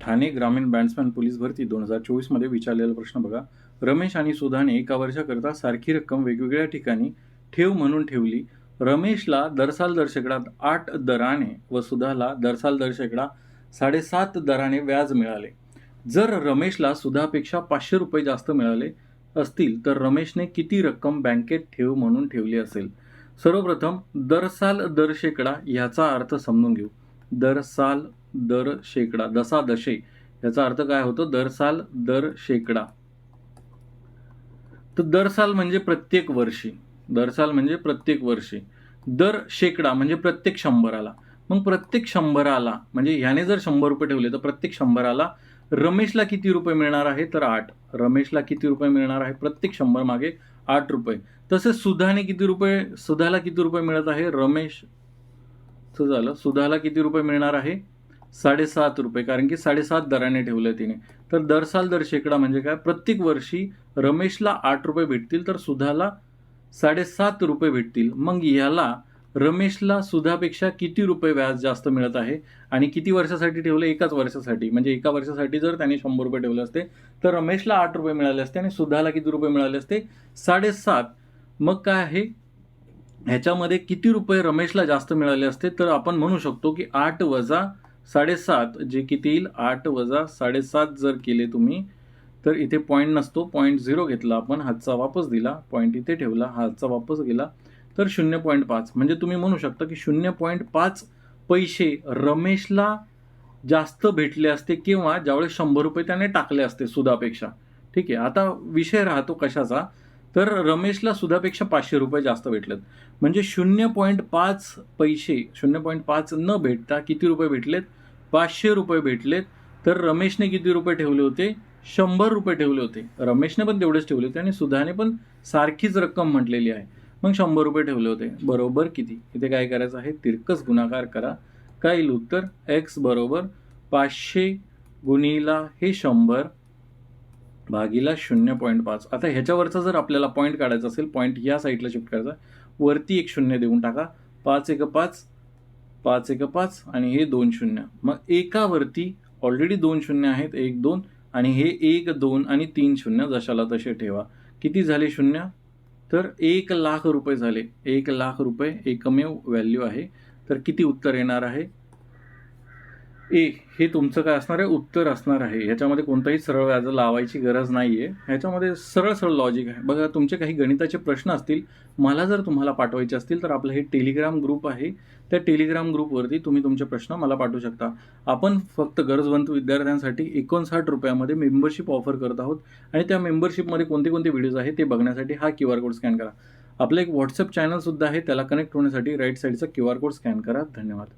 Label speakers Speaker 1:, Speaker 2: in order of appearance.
Speaker 1: ठाणे ग्रामीण बँड्समॅन पोलीस भरती दोन हजार चोवीसमध्ये विचारलेला प्रश्न बघा. रमेश आणि सुधाने एका वर्षाकरता सारखी रक्कम वेगवेगळ्या ठिकाणी ठेव म्हणून ठेवली. रमेशला दरसाल दर शेकडा आठ दराने व सुधाला दरसाल दर शेकडा साडेसात दराने व्याज मिळाले. जर रमेशला सुधापेक्षा पाचशे रुपये जास्त मिळाले असतील तर रमेशने किती रक्कम बँकेत ठेव म्हणून ठेवली असेल? सर्वप्रथम दरसाल दर शेकडा ह्याचा अर्थ समजून घेऊ. दर साल दर शेकडा दसा दशे याचा अर्थ काय होतो? दर साल दर शेकडा. तर दर साल म्हणजे प्रत्येक वर्षी. दर साल म्हणजे प्रत्येक वर्षी. दर शेकडा म्हणजे प्रत्येक शंभराला. मग प्रत्येक शंभराला म्हणजे ह्याने जर शंभर रुपये ठेवले तर प्रत्येक शंभराला रमेशला किती रुपये मिळणार आहे? तर आठ. रमेशला किती रुपये मिळणार आहे? प्रत्येक शंभर मागे आठ रुपये. तसेच सुधाने किती रुपये सुधाला किती रुपये मिळत आहे? रमेश जास्त झालं. सुधाला किती रुपये मिळणार आहे? साडेसात रुपये. कारण की साडेसात दराने ठेवलं तिने. तर दर साल दर शेकडा म्हणजे काय? प्रत्येक वर्षी रमेशला आठ रुपये भेटतील तर सुधाला साडेसात रुपये भेटतील. मग ह्याला रमेशला सुधापेक्षा किती रुपये व्याज जास्त मिळत आहे? आणि किती वर्षासाठी ठेवलं? एकाच वर्षासाठी. म्हणजे एका वर्षासाठी जर त्याने शंभर रुपये ठेवले असते तर रमेशला आठ रुपये मिळाले असते आणि सुधाला किती रुपये मिळाले असते? साडेसात. मग काय आहे? ह्याच्यामध्ये किती रुपये रमेशला जास्त मिळाले असते? तर आपण म्हणू शकतो की आठ वजा साडेसात जे किती येईल? आठ वजा साडेसात जर केले तुम्ही तर इथे पॉईंट नसतो. पॉईंट झिरो घेतला आपण हातचा वापस दिला. पॉईंट इथे ठेवला हातचा वापस गेला. तर शून्य पॉईंट पाच. म्हणजे तुम्ही म्हणू शकता की शून्य पॉईंट पाच पैसे रमेशला जास्त भेटले असते किंवा ज्यावेळेस शंभर रुपये त्याने टाकले असते सुधापेक्षा ठीक आहे. आता विषय राहतो कशाचा? तर रमेशला सुधापेक्षा पाचशे रुपये जास्त भेटलेत. म्हणजे शून्य पॉईंट पाच पैसे शून्य पॉईंट पाच न भेटता किती रुपये भेटलेत? पाचशे रुपये भेटलेत. तर रमेशने किती रुपये ठेवले होते? शंभर रुपये ठेवले होते. रमेशने पण तेवढेच ठेवले होते आणि सुधाने पण सारखीच रक्कम म्हटलेली आहे. मग शंभर रुपये ठेवले होते. बरोबर किती? इथे काय करायचं आहे? तिरकस गुणाकार करा. काय येईल उत्तर? एक्स बरोबर पाचशे गुणिला हे शंभर. भागीला शून्य पॉईंट पाच. आता ह्याच्यावरचा जर आपल्याला पॉईंट काढायचा असेल पॉईंट या साईडला शिफ्ट करायचा वरती एक शून्य देऊन टाका. पाच एक पाच पाच एक पाच आणि हे दोन शून्य. मग एकावरती ऑलरेडी दोन शून्य आहेत एक दोन आणि हे एक दोन आणि तीन शून्य जशाला तसे ठेवा. किती झाले शून्य? तर एक लाख रुपये झाले. एक लाख रुपये एकमेव व्हॅल्यू आहे. तर किती उत्तर येणार आहे? ए हे तुमचं काय असणार आहे? उत्तर असणार आहे. ह्याच्यामध्ये कोणताही सरळ व्याज लावायची गरज नाही आहे ह्याच्यामध्ये सरळ सरळ लॉजिक आहे. बघा तुमचे काही गणिताचे प्रश्न असतील मला जर तुम्हाला पाठवायचे असतील तर आपलं हे टेलिग्राम ग्रुप आहे. त्या टेलिग्राम ग्रुपवरती तुम्ही तुमचे प्रश्न मला पाठवू शकता. आपण फक्त गरजवंत विद्यार्थ्यांसाठी एकोणसाठ रुपयामध्ये मेंबरशिप ऑफर करत आहोत. आणि त्या मेंबरशिपमध्ये कोणते कोणते व्हिडिओज आहेत ते बघण्यासाठी हा क्यू आर कोड स्कॅन करा. आपलं एक व्हॉट्सअप चॅनलसुद्धा आहे. त्याला कनेक्ट होण्यासाठी राईट साईडचा क्यू आर कोड स्कॅन करा. धन्यवाद.